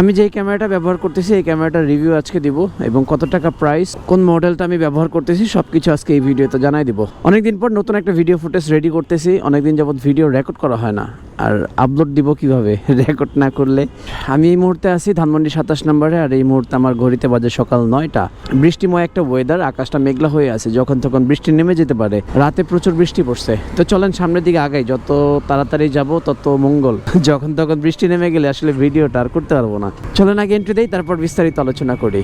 আমি যেই ক্যামেরাটা ব্যবহার করতেছি, এই ক্যামেরাটার রিভিউ আজকে দিব এবং কত টাকা প্রাইস কোন মডেলটা আমি ব্যবহার করতেছি সব কিছু আজকে এই ভিডিওতে জানাই দিব। অনেকদিন পর নতুন একটা ভিডিও ফুটেজ রেডি করতেছি, অনেকদিন যাবত ভিডিও রেকর্ড করা হয় না। আর আপলোড দিব কীভাবে? রেকর্ড না করলে? আমি এই মুহূর্তে আছি ধানমন্ডি সাতাশ নম্বরে, আর এই মুহূর্তে আমার ঘড়িতে বাজে সকাল নয়টা। বৃষ্টিময় একটা ওয়েদার আকাশটা মেঘলা হয়ে আছে, যখন তখন বৃষ্টি নেমে যেতে পারে। রাতে প্রচুর বৃষ্টি পড়ছে। তো চলেন সামনের দিকে আগাই, যত তাড়াতাড়ি যাব তত মঙ্গল। যখন তখন বৃষ্টি নেমে গেলে আসলে ভিডিওটা আর করতে পারব না। চলেন আগে এন্ট্রি দেই তারপর বিস্তারিত আলোচনা করি।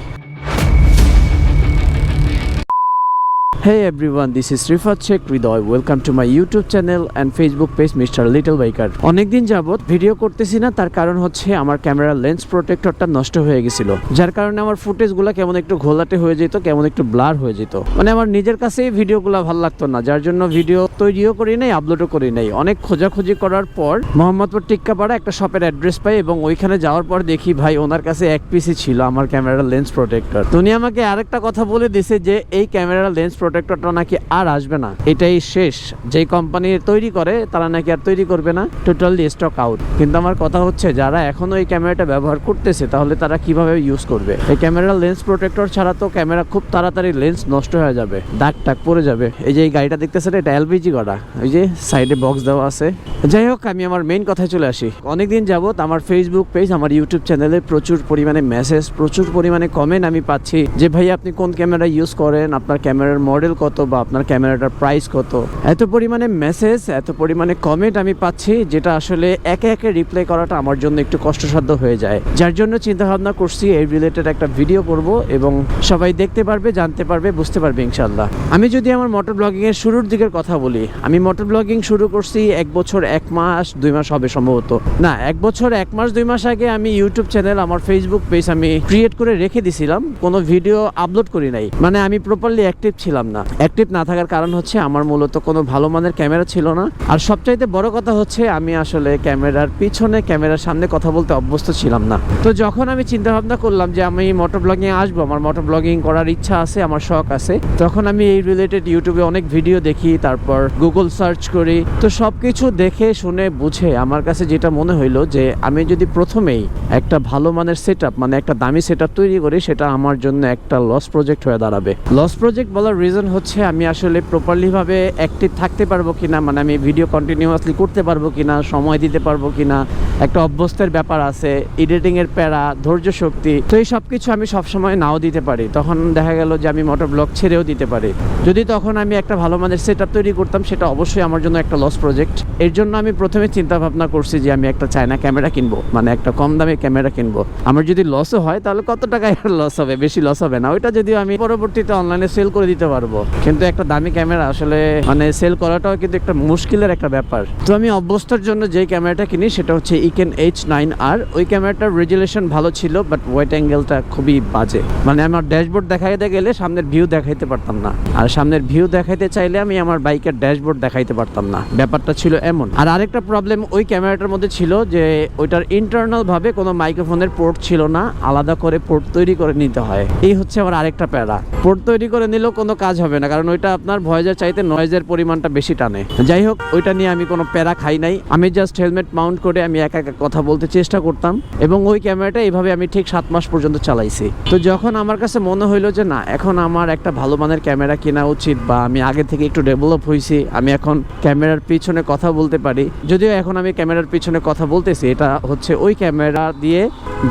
Hey everyone, this is Rifat Sheikh Ridoy. Welcome to my YouTube channel and Facebook page Mr. Little Biker. অনেকদিন যাবত ভিডিও করতেছি না তার কারণ হচ্ছে আমার ক্যামেরার লেন্স প্রোটেক্টরটা নষ্ট হয়ে গেছিল যার কারণে আমার ফুটেজগুলো কেমন একটু ঘোলাটে হয়ে যেত কেমন একটু ব্লার হয়ে যেত মানে আমার নিজের কাছেই ভিডিওগুলো ভালো লাগতো না যার জন্য ভিডিও তৈরিও করি নাই আপলোডও করি নাই অনেক খোঁজাখুঁজি করার পর মোহাম্মদপুর টিক্কাপাড়া একটা শপের অ্যাড্রেস পাই এবং ওইখানে যাওয়ার পর দেখি ভাই ওনার কাছে এক পিসই ছিল আমার ক্যামেরার লেন্স প্রোটেক্টর উনি আমাকে আরেকটা কথা বলে দিছে যে এই ক্যামেরার লেন্স প্রোটেক্টরটা নাকি আর আসবে না। এটাই শেষ। যেই কোম্পানি তৈরি করে, তারা নাকি আর তৈরি করবে না। টোটালি স্টক আউট কিন্তু আমার কথা হচ্ছে, যারা এখনও এই ক্যামেরাটা ব্যবহার করতেছে, তাহলে তারা কীভাবে ইউজ করবে? এই ক্যামেরার লেন্স প্রোটেক্টর ছাড়া তো ক্যামেরা খুব তাড়াতাড়ি লেন্স নষ্ট হয়ে যাবে। দাগ টাক পড়ে যাবে। এই যে এই গাড়িটা দেখতেছেন, এটা এলপিজি করা। ওই যে সাইডে বক্স দেওয়া আছে। যাই হোক, আমি আমার মেইন কথায় চলে আসি। অনেকদিন যাবত আমার ফেসবুক পেজ আমার ইউটিউব চ্যানেলে প্রচুর পরিমাণে মেসেজ প্রচুর পরিমাণে কমেন্ট আমি পাচ্ছি যে ভাই আপনি কোন ক্যামেরা ইউজ করেন? আপনার ক্যামেরার মডেল কত বা আপনার ক্যামেরাটার প্রাইস কত? এত পরিমাণে মেসেজ এত পরিমাণে কমেন্ট আমি পাচ্ছি, যেটা আসলে একে একে রিপ্লাই করাটা আমার জন্য একটু কষ্টসাধ্য হয়ে যায়। যার জন্য চিন্তা ভাবনা করছি, এই রিলেটেড একটা ভিডিও করব এবং সবাই দেখতে পারবে, জানতে পারবে, বুঝতে পারবে ইনশাল্লাহ আমি যদি আমার মোটর ব্লগিং এর শুরুর দিকের কথা বলি, আমি মোটর ব্লগিং শুরু করছি এক বছর, এক মাস, দুই মাস হবে সম্ভবত। না, এক বছর, এক মাস, দুই মাস আগে আমি ইউটিউব চ্যানেল আমার ফেসবুক পেজ আমি ক্রিয়েট করে রেখে দিছিলাম, কোনো ভিডিও আপলোড করি নাই। মানে আমি প্রপারলি অ্যাক্টিভ ছিলাম। না। অ্যাক্টিভ না থাকার কারণ হচ্ছে আমার মূলত কোনো ভালো মানের ক্যামেরা ছিল না। আর সবচাইতে বড় কথা হচ্ছে আমি আসলে ক্যামেরার পিছনে, ক্যামেরার সামনে কথা বলতে অভ্যস্ত ছিলাম না। তো যখন আমি চিন্তা ভাবনা করলাম যে আমি মোটর ব্লগিং আসব, আমার মোটর ব্লগিং করার ইচ্ছা আছে, আমার শখ আছে, তখন আমি এই রিলেটেড ইউটিউবে অনেক ভিডিও দেখি, তারপর গুগল সার্চ করি। তো সব কিছু দেখে, শুনে, বুঝে আমার কাছে যেটা মনে হইল যে আমি যদি প্রথমেই একটা ভালো মানের সেট মানে একটা দামি সেট তৈরি করি, সেটা আমার জন্য একটা লস প্রজেক্ট হয়ে দাঁড়াবে। লস প্রজেক্ট বলার রিজন হচ্ছে আমি আসলে প্রপারলি ভাবে অ্যাক্টিভ থাকতে পারব কিনা মানে আমি ভিডিও কন্টিনিউয়াসলি করতে পারব কিনা, সময় দিতে পারব কিনা, একটা অভ্যস্তের ব্যাপার আছে এডিটিংয়ের প্যারা, ধৈর্য শক্তি, তো এই সব কিছু আমি সবসময় নাও দিতে পারি। তখন দেখা গেল যে আমি মোটর ব্লগ ছেড়েও দিতে পারি। যদি তখন আমি একটা ভালো মানের সেট তৈরি করতাম, সেটা অবশ্যই আমার জন্য একটা লস প্রজেক্ট এর জন্য আমি প্রথমে চিন্তা ভাবনা করছি যে আমি একটা চায়না ক্যামেরা কিনবো মানে একটা কম দামে ক্যামেরা কিনবো। আমার যদি লসও হয়, তাহলে কত টাকায় লস হবে? বেশি লস হবে না। ওইটা যদিও আমি পরবর্তীতে অনলাইনে সেল করে দিতে পারব। কিন্তু একটা দামি ক্যামেরা আসলে মানে সেল করাটাও কিন্তু একটা মুশকিলের একটা ব্যাপার। তো আমি অভ্যস্তার জন্য যে ক্যামেরাটা কিনি সেটা হচ্ছে ইকেন এইচ নাইন আর ওই ক্যামেরাটার রেজুলেশন ভালো ছিল বাট ওয়েট অ্যাঙ্গেলটা খুবই বাজে। মানে আমার ড্যাশবোর্ড দেখাইতে গেলে সামনের ভিউ দেখাইতে পারতাম না। আর সামনের ভিউ দেখাইতে চাইলে আমি আমার বাইকের ড্যাশবোর্ড দেখাইতে পারতাম না। ব্যাপারটা ছিল এমন। আর আরেকটা প্রবলেম ওই ক্যামেরাটার মধ্যে ছিল যে, ওইটার ইন্টারনাল ভাবে কোনো মাইক্রোফোনের পোর্ট ছিল না। আলাদা করে পোর্ট তৈরি করে নিতে হয়। এই হচ্ছে আমার আরেকটা প্যারা। পোর্ট তৈরি করে নিলেও কোনো কাজ হবে না, কারণ ওইটা আপনার ভয়েজের চাইতে নয়েজের পরিমাণটা বেশি টানে। যাই হোক, ওইটা নিয়ে আমি কোনো প্যারা খাই নাই। আমি জাস্ট হেলমেট মাউন্ট করে আমি একা একা কথা বলতে চেষ্টা করতাম এবং ওই ক্যামেরাটা এইভাবে আমি ঠিক সাত মাস পর্যন্ত চালাইছি। তো যখন আমার কাছে মনে হইল যে না, এখন আমার একটা ভালো মানের ক্যামেরা কেনা উচিত বা আমি আগে থেকে একটু ডেভেলপ হয়েছি আমি এখন ক্যামেরার পিছনে কথা বলতে পারি, যদিও এখন আমি ক্যামেরার পিছনে কথা বলতেছি, এটা হচ্ছে ওই ক্যামেরা দিয়ে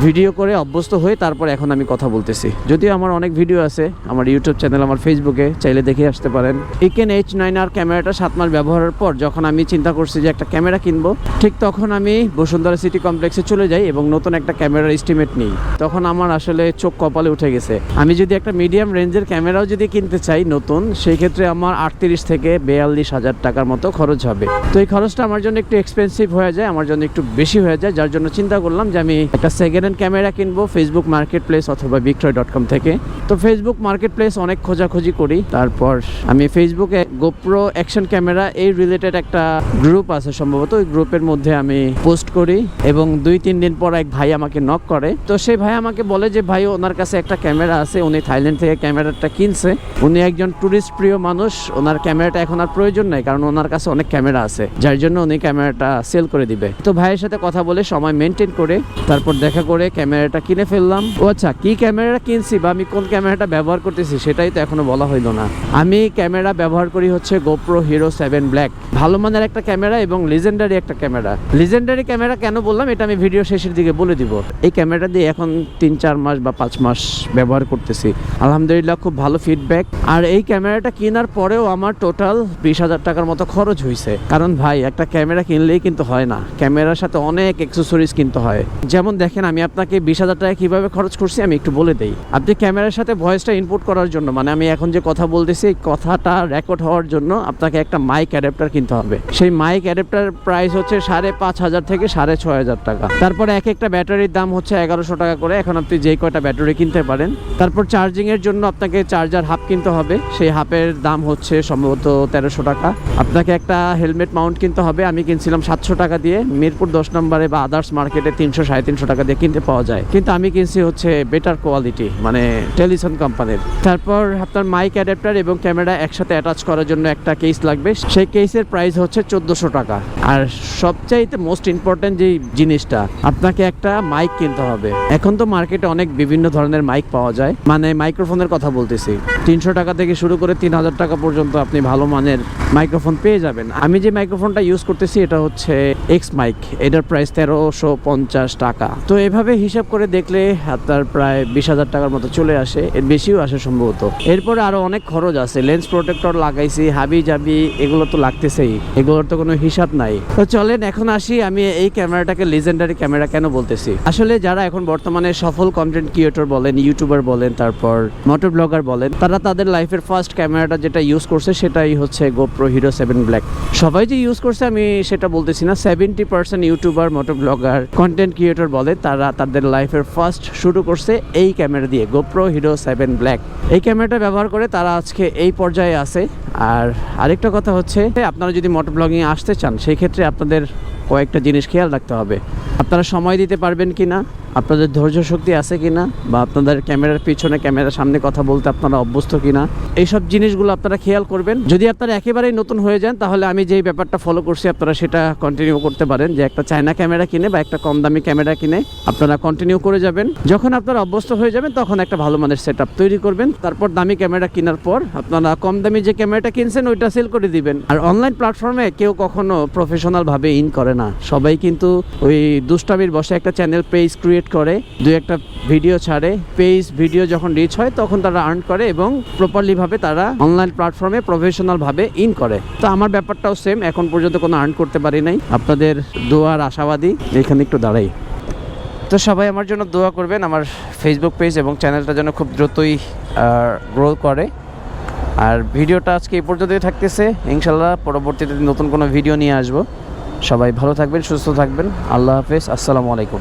ভিডিও করে অভ্যস্ত হয়ে তারপর এখন আমি কথা বলতেছি। যদিও আমার অনেক ভিডিও আছে, আমার ইউটিউব চ্যানেল আমার ফেসবুকে চাইলে দেখে আসতে পারেন। ইকেন এইচ নাইন আর ক্যামেরাটা সাত মাস ব্যবহারের পর যখন আমি চিন্তা করছি যে একটা ক্যামেরা কিনবো, ঠিক তখন আমি বসুন্ধরা সিটি কমপ্লেক্সে চলে যাই এবং নতুন একটা ক্যামেরার এস্টিমেট নিই। তখন আমার আসলে চোখ কপালে উঠে গেছে। আমি যদি একটা মিডিয়াম রেঞ্জের ক্যামেরাও যদি কিনতে চাই নতুন, সেই ক্ষেত্রে আমার আটত্রিশ থেকে বেয়াল্লিশ হাজার টাকার মতো খরচ হবে। তো এই খরচটা আমার জন্য একটু এক্সপেন্সিভ হয়ে যায়, আমার জন্য একটু বেশি হয়ে যায়, যার জন্য চিন্তা করলাম যে আমি একটা সেকেন্ড হ্যান্ড ক্যামেরা কিনবো ফেসবুক মার্কেট প্লেস অথবা বিক্রয় ডট কম থেকে। তো ফেসবুক মার্কেট প্লেস অনেক খোঁজাখুঁজি করি। তারপর আমি ফেসবুকে গোপ্রো অ্যাকশন ক্যামেরা এই রিলেটেড একটা গ্রুপ আছে সম্ভবত, ওই গ্রুপের মধ্যে আমি পোস্ট করি এবং দুই তিন দিন পর এক ভাই আমাকে নক করে। তো সেই ভাই আমাকে বলে যে, ভাই, ওনার কাছে একটা ক্যামেরা আছে, উনি থাইল্যান্ড থেকে ক্যামেরাটা কিনছে। উনি একজন ট্যুরিস্ট প্রিয় মানুষ, ওনার ক্যামেরাটা এখন আর প্রয়োজন নাই, কারণ ওনার কাছে অনেক ক্যামেরা আছে, যার জন্য উনি ক্যামেরাটা সেল করে দিবে। তো ভাইয়ের সাথে কথা বলে সময় মেনটেন করে, তারপর দেখা করে ক্যামেরাটা কিনে ফেললাম। ও আচ্ছা কি ক্যামেরাটা কিনছি বা আমি কোন ক্যামেরাটা ব্যবহার করতেছি সেটাই তো এখনও বলা হইল না। আমি ক্যামেরা ব্যবহার করি হচ্ছে গোপ্রো হিরো সেভেন ব্ল্যাক ভালো মানের একটা ক্যামেরা এবং লিজেন্ডারি একটা ক্যামেরা। লিজেন্ডারি ক্যামেরা কেন বললাম? এটা আমি ভিডিও শেষের দিকে বলে দিব। এই ক্যামেরা দিয়ে এখন তিন, চার মাস বা পাঁচ মাস ব্যবহার করতেছি। আলহামদুলিল্লাহ খুব ভালো ফিডব্যাক আর এই ক্যামেরাটা কেনার পরেও আমার টোটাল বিশ হাজার টাকার মতো খরচ হয়েছে কারণ ভাই, একটা ক্যামেরা কিনলেই কিন্তু হয় না। ক্যামেরার সাথে অনেক অ্যাক্সেসরিজ কিনতে হয়। যেমন দেখেন, আমি আপনাকে বিশ হাজার টাকা কীভাবে খরচ করছি আমি একটু বলে দিই। আপনি ক্যামেরার সাথে ভয়েসটা ইনপুট করার জন্য মানে আমি এখন যে কথা বলতেছি, কথাটা রেকর্ড হওয়ার জন্য আপনাকে একটা মাইক অ্যাডাপ্টার কিনতে হবে। সেই মাইক অ্যাডাপ্টার প্রাইস হচ্ছে সাড়ে পাঁচ হাজার থেকে সাড়ে ছয় হাজার টাকা। তারপর এক একটা ব্যাটারির দাম হচ্ছে এগারোশো টাকা করে। এখন আপনি যেই কয়টা ব্যাটারি কিনতে পারেন। তারপর চার্জিং এর জন্য আপনাকে চার্জার হাফ কিনতে হবে। সেই হাফের দাম হচ্ছে সম্ভবত তেরোশো টাকা। আপনাকে একটা হেলমেট মাউন্ট কিনতে হবে। আমি কিনছিলাম সাতশো টাকা দিয়ে। মিরপুর দশ নম্বরে বা আদার্স মার্কেটে তিনশো, সাড়ে তিনশো টাকা দিয়ে কিনতে পাওয়া যায়। কিন্তু আমি কিনছি হচ্ছে বেটার কোয়ালিটি মানে টেলিসন কোম্পানির তারপর আপনার মাইক অ্যাডাপ্টার এবং ক্যামেরা একসাথে অ্যাটাচ করার জন্য একটা কেস লাগবে। সেই কেসের প্রাইস হচ্ছে চোদ্দোশো টাকা। আর সবচাইতে মোস্ট ইম্পর্টেন্ট যে জিনিসটা, আপনাকে একটা মাইক কিনতে হবে। এখন তো মার্কেটে অনেক বিভিন্ন ধরনের মাইক পাওয়া যায়। মানে মাইক্রোফোনের কথা বলতেছি। তিনশো টাকা থেকে শুরু করে তিন হাজার টাকা পর্যন্ত আপনি ভালো মানের মাইক্রোফোন পেয়ে যাবেন। আমি যে মাইক্রোফোনটা ইউজ করতেছি, এটা হচ্ছে এক্স মাইক এটার প্রাইস তেরোশো পঞ্চাশ টাকা। তো এভাবে হিসাব করে দেখলে, আপনার প্রায় বিশ হাজার টাকার মতো চলে আসে, এর বেশিও আসে সম্ভবত। এরপরে আরও অনেক খরচ আছে লেন্স প্রোটেক্টর লাগাইছি, হাবি জাবি, এগুলো তো লাগতেছেই, এগুলোর তো কোনো হিসাব নাই। তো চলেন, এখন আসি, আমি এই ক্যামেরাটাকে লিজেন্ডারি ক্যামেরা কেন বলতেছি? আসলে যারা এখন বর্তমানে সফল কন্টেন্ট ক্রিয়েটর বলেন ইউটিউবার বলেন, তারপর মোটর ব্লগার বলেন, তারা তাদের লাইফের ফার্স্ট ক্যামেরাটা যেটা ইউজ করছে সেটাই হচ্ছে গোপ্রো হিরো সেভেন ব্ল্যাক সবাই যে ইউজ করছে, আমি সেটা বলতেছি না। Seventy percent YouTuber motor blogger content creator বলে, তারা তাদের লাইফের ফার্স্ট শুরু করছে এই ক্যামেরা দিয়ে গোপ্রো হিরো সেভেন ব্ল্যাক এই ক্যামেরাটা ব্যবহার করে তারা আজকে এই পর্যায়ে আছে। আর আরেকটা কথা হচ্ছে, আপনারা যদি মোটর ব্লগিং আসতে চান সেই ক্ষেত্রে আপনাদের কয়েকটা জিনিস খেয়াল রাখতে হবে। আপনারা সময় দিতে পারবেন কি না আপনাদের ধৈর্য শক্তি আছে কি না বা আপনাদের ক্যামেরার পিছনে, ক্যামেরার সামনে কথা বলতে আপনারা অভ্যস্ত কি না এইসব জিনিসগুলো আপনারা খেয়াল করবেন। যদি আপনারা একেবারেই নতুন হয়ে যান, তাহলে আমি যেই ব্যাপারটা ফলো করছি, আপনারা সেটা কন্টিনিউ করতে পারেন যে একটা চায়না ক্যামেরা কিনে বা একটা কম দামি ক্যামেরা কিনে আপনারা কন্টিনিউ করে যাবেন। যখন আপনারা অভ্যস্ত হয়ে যাবেন, তখন একটা ভালো মানের সেট তৈরি করবেন। তারপর দামি ক্যামেরা কেনার পর আপনারা কম দামি যে ক্যামেরাটা কিনছেন, ওইটা সেল করে দিবেন। আর অনলাইন প্ল্যাটফর্মে কেউ কখনো প্রফেশনাল ভাবে ইন করে না। সবাই কিন্তু ওই দুষ্টামির বসে একটা চ্যানেল পেজ ক্রিয়েট করে, দুই একটা ভিডিও ছাড়ে। পেজ ভিডিও যখন রিচ হয়, তখন তারা আর্ন করে এবং প্রপারলি ভাবে তারা অনলাইন প্ল্যাটফর্মে প্রফেশনাল ভাবে ইন করে। তো আমার ব্যাপারটাও সেম এখন পর্যন্ত কোনো আর্ন করতে পারি নাই। আপনাদের দোয়ার আশাবাদী, এখানে একটু দাঁড়াই। তো সবাই আমার জন্য দোয়া করবেন, আমার ফেসবুক পেজ এবং চ্যানেলটা যেন খুব দ্রুতই গ্রো করে। আর ভিডিওটা আজকে এই পর্যন্তই থাকতেছে। ইনশাল্লাহ পরবর্তীতে নতুন কোনো ভিডিও নিয়ে আসব। সবাই ভালো থাকবেন, সুস্থ থাকবেন। আল্লাহ হাফেজ, আসসালামু আলাইকুম।